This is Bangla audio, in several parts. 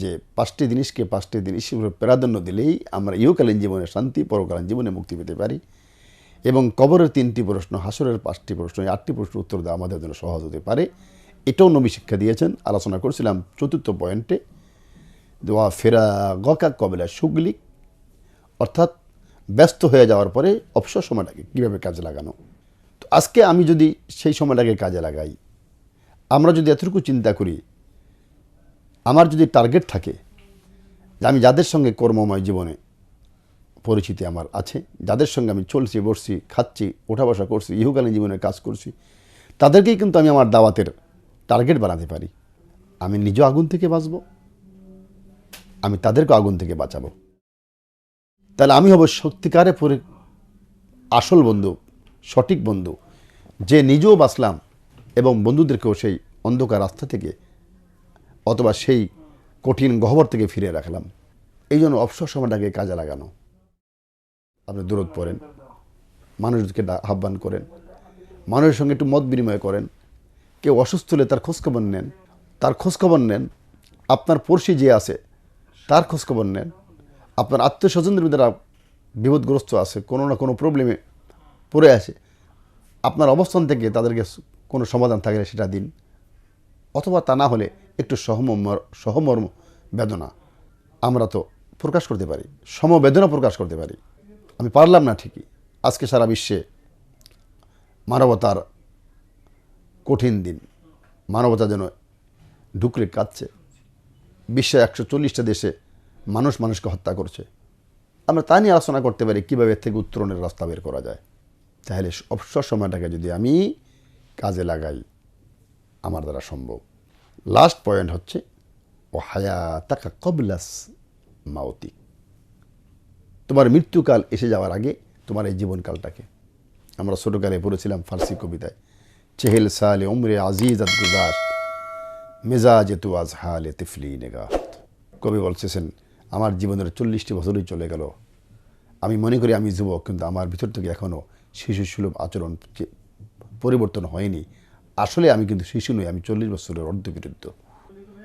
যে পাঁচটি জিনিসকে পাঁচটি জিনিস প্রাধান্য দিলেই আমরা ইহকালীন জীবনে শান্তি, পরকালীন জীবনে মুক্তি পেতে পারি। এবং কবরের তিনটি প্রশ্ন, হাসরের পাঁচটি প্রশ্ন, এই আটটি প্রশ্ন উত্তর দেওয়া আমাদের জন্য সহজ হতে পারে। এটাও নবী শিক্ষা দিয়েছেন। আলোচনা করছিলাম চতুর্থ পয়েন্টে। দোয়া ফেরা গকা কবেলা সুগলিক অর্থাৎ ব্যস্ত হয়ে যাওয়ার পরে অবসর সময়টাকে কীভাবে কাজে লাগানো? তো আজকে আমি যদি সেই সময়টাকে কাজে লাগাই, আমরা যদি এতটুকু চিন্তা করি আমার যদি টার্গেট থাকে, যে আমি যাদের সঙ্গে কর্মময় জীবনে পরিচিতি আমার আছে, যাদের সঙ্গে আমি চলছি, বসছি, খাচ্ছি ওঠা বসা করছি, ইহুকালীন জীবনে কাজ করছি, তাদেরকেই কিন্তু আমি আমার দাওয়াতের টার্গেট বানাতে পারি। আমি নিজেও আগুন থেকে বাঁচব, আমি তাদেরকে আগুন থেকে বাঁচাবো। তাহলে আমি হব সত্যিকারে পরে আসল বন্ধু, সঠিক বন্ধু, যে নিজেও বাঁচলাম এবং বন্ধুদেরকেও সেই অন্ধকার রাস্তা থেকে অথবা সেই কঠিন গহ্বর থেকে ফিরে রাখলাম। এই জন্য অবসর সময়টাকে কাজে লাগানো। আপনি দূরত পড়েন মানুষকে আহ্বান করেন, মানুষের সঙ্গে একটু মত বিনিময় করেন। কেউ অসুস্থ হলে তার খোঁজখবর নেন, তার খোঁজখবর নেন, আপনার পড়শি যে আছে তার খোঁজখবর নেন। আপনার আত্মীয় স্বজনদের যারা বিপদগ্রস্ত আছে, কোনো না কোনো প্রবলেমে পড়ে আছে। আপনার অবস্থান থেকে তাদেরকে কোনো সমাধান থাকলে সেটা দিন। অথবা তা না হলে একটু সহমর্ম সহমর্ম বেদনা। আমরা তো প্রকাশ করতে পারি, সমবেদনা প্রকাশ করতে পারি। আমি পারলাম না ঠিকই। আজকে সারা বিশ্বে মানবতার কঠিন দিন। মানবতা যেন ঢুকলে কাঁদছে। বিশ্বের একশো চল্লিশটা দেশে মানুষ মানুষকে হত্যা করছে। আমরা তা নিয়ে আলোচনা করতে পারি কীভাবে এর থেকে উত্তরণের রাস্তা বের করা যায়। তাহলে অবসর সময়টাকে যদি আমি কাজে লাগাই, আমার দ্বারা সম্ভব। লাস্ট পয়েন্ট হচ্ছে, ও হায়া তাকা কবলাস মাওতি তোমার মৃত্যুকাল এসে যাওয়ার আগে তোমার এই জীবনকালটাকে। আমরা ছোটোকালে পড়েছিলাম ফার্সি কবিতায়, চেহেল সালে উমরে আজিজ আদ গুজাস্ত মেজাজ তু আজ হালে তিফলি নেগাত। কবি বলছেন, আমার জীবনের চল্লিশটি বছরই চলে গেল। আমি মনে করি আমি যুবক, কিন্তু আমার ভিতর থেকে এখনও শিশু সুলভ আচরণ পরিবর্তন হয়নি। আসলে আমি কিন্তু শিশু নই, আমি চল্লিশ বছরের অর্ধবিরুদ্ধ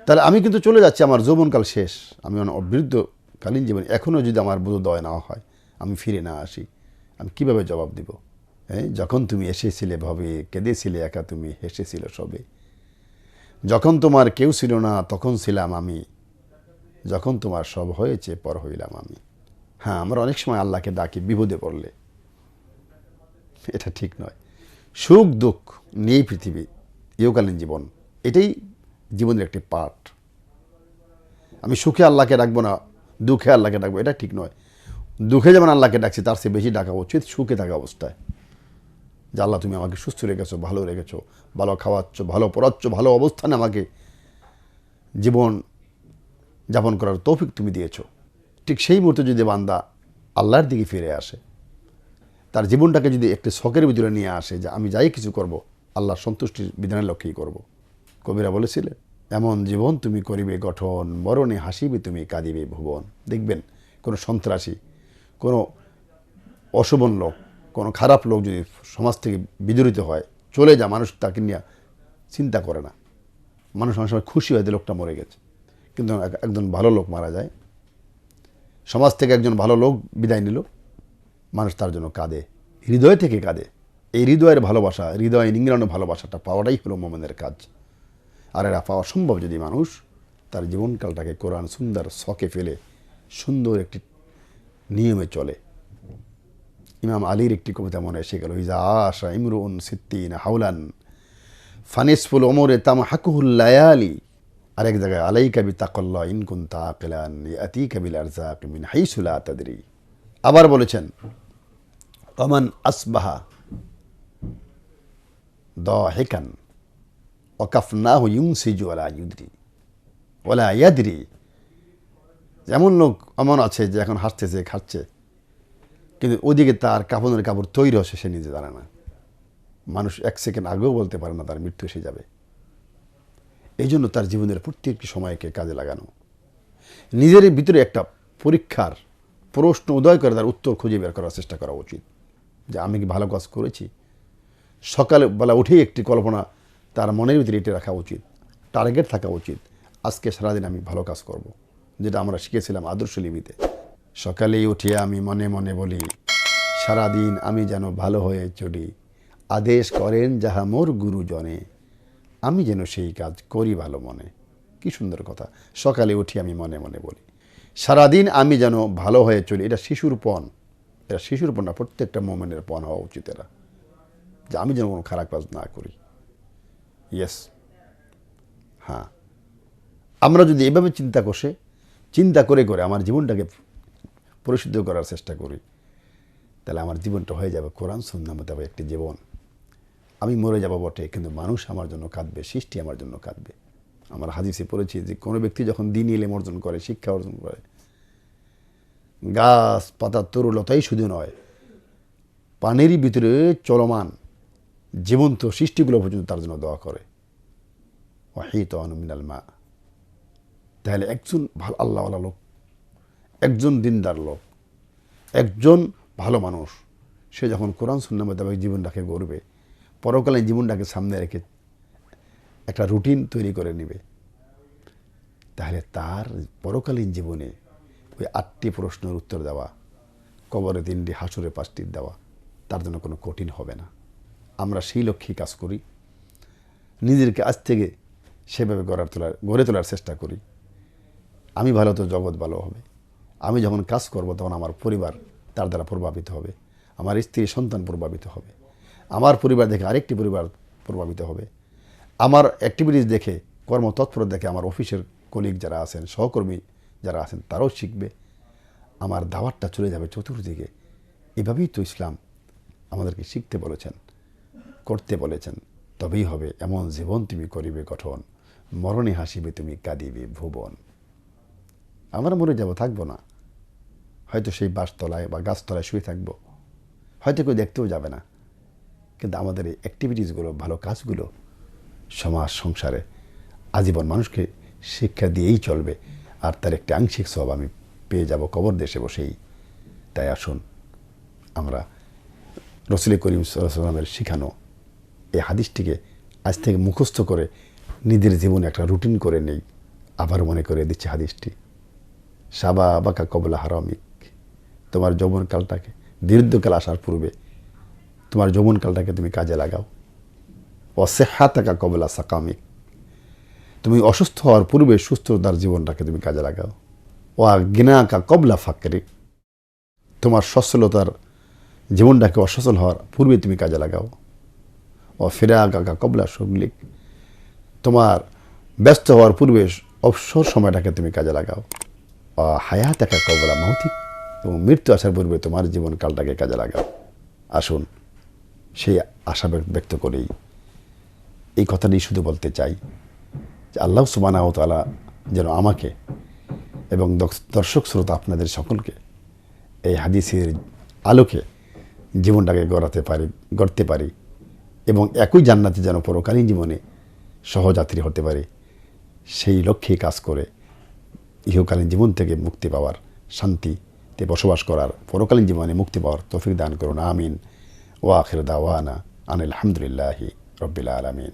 তাহলে আমি কিন্তু চলে যাচ্ছি, আমার যৌবনকাল শেষ। আমি বৃদ্ধকালীন জীবন এখনও যদি আমার বোধোদয় না হয়, আমি ফিরে না আসি, আমি কীভাবে জবাব দিব? হ্যাঁ যখন তুমি এসেছিলে ভাবে, কেঁদেছিলে একা তুমি, হেসেছিলে সবে। যখন তোমার কেউ ছিল না, তখন ছিলাম আমি। যখন তোমার সব হয়েছে, পর হইলাম আমি। হ্যাঁ আমরা অনেক সময় আল্লাহকে ডাকি, বিপদে পড়লে। এটা ঠিক নয়। সুখ, দুঃখ নিয়েই পৃথিবী ইহকালীন জীবন। এটাই জীবনের একটি পার্ট আমি সুখে আল্লাহকে ডাকবো না, দুঃখে আল্লাহকে ডাকবো এটা ঠিক নয়। দুঃখে যেমন আল্লাহকে ডাকছি তার চেয়ে বেশি ডাকা উচিত সুখে থাকা অবস্থায়। যে আল্লাহ, তুমি আমাকে সুস্থ রেখেছো, ভালো রেখেছো, ভালো খাওয়াচ্ছ, ভালো পড়াচ্ছ, ভালো অবস্থানে আমাকে জীবন যাপন করার তৌফিক তুমি দিয়েছ। ঠিক সেই মুহূর্তে যদি বান্দা আল্লাহর দিকে ফিরে আসে তার জীবনটাকে যদি একটি শখের ভিতরে নিয়ে আসে যে আমি যাই কিছু করব, আল্লাহ সন্তুষ্টির বিধানের লক্ষ্যেই করব। কবিরা বলেছিলেন, এমন জীবন তুমি করিবে গঠন, মরণে হাসিবে তুমি কাঁদিবে ভুবন। দেখবেন, কোনো সন্ত্রাসী, কোনো অশোভন লোক, কোনো খারাপ লোক যদি সমাজ থেকে বিজড়িত হয়, চলে যা মানুষ তাকে নিয়ে চিন্তা করে না। মানুষ অনেক সময় খুশি হয় যে লোকটা মরে গেছে। কিন্তু এক- একজন ভালো লোক মারা যায়। সমাজ থেকে একজন ভালো লোক বিদায় নিল। মানুষ তার জন্য কাঁদে। হৃদয় থেকে কাঁদে। এই হৃদয়ের ভালোবাসা, হৃদয় নিংড়ানো ভালোবাসাটা পাওয়াটাই হলো মোমেনের কাজ। আর এরা পাওয়া সম্ভব যদি মানুষ তার জীবনকালটাকে কোরআন সুন্দর শখে ফেলে, সুন্দর একটি নিয়মে চলে। ইমাম আলীর একটি কবিতা মনে এসে গেল, ইজা আশা ইমরুন সিদ্দিন হাউলান ফানিসফুল ওমরে তাম হাকুহুল্লায়ালি আরেক জায়গায় আলাই কাবি তাকল্লা ইনকুন তাকিলান ইয়াতি কবিল আরজাক মিন হাইসুলা তাদরি। আবার বলেছেন অমান আসবাহা দ হেকান অকাফনাহু ইউনসিজু আলা ইউদ্রি ওলা ইয়াদরি। যেমন লোক এমন আছে যে এখন হাসতেছে খাচ্ছে কিন্তু ওদিকে তার কাপড়ের কাপড় তৈরি হচ্ছে, সে নিজে জানে না। মানুষ এক সেকেন্ড আগেও বলতে পারে না তার মৃত্যু এসে যাবে। এই জন্য তার জীবনের প্রত্যেকটি সময়কে কাজে লাগানো। নিজের ভিতরে একটা পরীক্ষার প্রশ্ন উদয় করে তার উত্তর খুঁজে বের করার চেষ্টা করা উচিত। যে আমি কি ভালো কাজ করেছি? সকালে বেলা উঠেই একটি কল্পনা তার মনের ভিতরে এটি রাখা উচিত, টার্গেট থাকা উচিত, আজকে সারাদিন আমি ভালো কাজ করব। যেটা আমরা শিখেছিলাম আদর্শ লিপিতে। সকালেই উঠিয়ে আমি মনে মনে বলি, সারাদিন আমি যেন ভালো হয়ে চলি, আদেশ করেন যাহা মোর গুরুজনে, আমি যেন সেই কাজ করি ভালো মনে। কি সুন্দর কথা, সকালে উঠি আমি মনে মনে বলি, সারাদিন আমি যেন ভালো হয়ে চলি। এটা শিশুর পণ। এটা শিশুর পণ না, প্রত্যেকটা মোমেন্টের পণ হওয়া উচিত এরা। যে আমি যেন কোনো খারাপ কাজ না করি। ইয়েস হ্যাঁ। আমরা যদি এভাবে চিন্তা কষে, চিন্তা করে করে আমার জীবনটাকে পরিশুদ্ধ করার চেষ্টা করি, তাহলে আমার জীবনটা হয়ে যাবে কোরআন সন্ধ্যা মোতাবেক একটি জীবন। আমি মরে যাব বটে, কিন্তু মানুষ আমার জন্য কাঁদবে, সৃষ্টি আমার জন্য কাঁদবে। আমার হাদিসে পড়েছি যে কোনো ব্যক্তি যখন দিন এলেম অর্জন করে, শিক্ষা অর্জন করে গাছ পাতা তরুলতাই শুধু নয় পানিরই ভিতরে চলমান জীবন্ত সৃষ্টিগুলো পর্যন্ত তার জন্য দোয়া করে। ওয়াহিত মিনাল মা। তাহলে একজন ভালো আল্লাহওয়ালা লোক, একজন দিনদার লোক, একজন ভালো মানুষ, সে যখন কোরআন শূন্য মোতাবেক জীবনটাকে গড়বে, পরকালীন জীবনটাকে সামনে রেখে একটা রুটিন তৈরি করে নেবে, তাহলে তার পরকালীন জীবনে ওই আটটি প্রশ্নের উত্তর দেওয়া, কবরে তিনটি, হাসুরে পাঁচটির দেওয়া, তার জন্য কোনো কঠিন হবে না। আমরা সেই লক্ষ্যেই কাজ করি। নিজেদেরকে আজ থেকে সেভাবে গড়ার তোলার, গড়ে তোলার চেষ্টা করি। আমি ভালো তো জগৎ ভালো হবে। আমি যখন কাজ করব তখন আমার পরিবার তার দ্বারা প্রভাবিত হবে। আমার স্ত্রী, সন্তান প্রভাবিত হবে। আমার পরিবার দেখে আরেকটি পরিবার প্রভাবিত হবে। আমার অ্যাক্টিভিটিস দেখে কর্মতৎপর দেখে আমার অফিসের কলিগ যারা আছেন, সহকর্মী যারা আছেন তারাও শিখবে। আমার দাওয়াতটা চলে যাবে চতুর্দিকে। এভাবেই তো ইসলাম আমাদেরকে শিখতে বলেছেন, করতে বলেছেন। তবেই হবে এমন জীবন তুমি করিবে গঠন, মরণে হাসিবে তুমি কাঁদিবে ভুবন। আমরা মরে যাব থাকব না। হয়তো সেই বাসতলায় বা গাছতলায় শুয়ে থাকব। হয়তো কেউ দেখতেও যাবে না। কিন্তু আমাদের এই অ্যাক্টিভিটিসগুলো ভালো কাজগুলো সমাজ, সংসারে, আজীবন মানুষকে শিক্ষা দিয়েই চলবে। আর তার একটি আংশিক সব আমি পেয়ে যাব কবর দেশে বসেই। তাই আসুন, আমরা রসুল করিম সাল্লামের শিখানো এই হাদিসটিকে আজ থেকে মুখস্থ করে নিজের জীবনে একটা রুটিন করে নেই। আবার মনে করে দিচ্ছে হাদিসটি। সাবা বাকা কবলা হারামিক। তোমার যৌবনকালটাকে দীর্ঘকাল আসার পূর্বে তোমার যৌবনকালটাকে তুমি কাজে লাগাও। অসেহাতাকা কবলা সাকামিক। তুমি অসুস্থ হওয়ার পূর্বে সুস্থতার জীবনটাকে তুমি কাজে লাগাও। ও গিনাকা কবলা ফাকরিক তোমার সচ্ছলতার জীবনটাকে অসচল হওয়ার পূর্বে তুমি কাজে লাগাও। ও ফেরা কাকা কবলা সগলিক তোমার ব্যস্ত হওয়ার পূর্বে অবসর সময়টাকে তুমি কাজে লাগাও। ও হায়াত একা কবলা মৌতিক এবং মৃত্যু আসার পূর্বে তোমার জীবনকালটাকে কাজে লাগাও। আসুন, সেই আশা ব্যক্ত করেই এই কথাটি শুধু বলতে চাই। যে আল্লাহ সুবানাহ তালা যেন আমাকে এবং দর্শক শ্রোতা আপনাদের সকলকে এই হাদিসের আলোকে জীবনটাকে গড়াতে পারি, গড়তে পারি এবং একই জান্নাতে যেন পরকালীন জীবনে সহযাত্রী হতে পারে, সেই লক্ষ্যে কাজ করে ইহকালীন জীবন থেকে মুক্তি পাওয়ার শান্তিতে বসবাস করার পরকালীন জীবনে মুক্তি পাওয়ার তফিক দান করুন, আমিন। ও আখির দাওয়ানা আনিল আলহামদুলিল্লাহি রবিল আলমিন।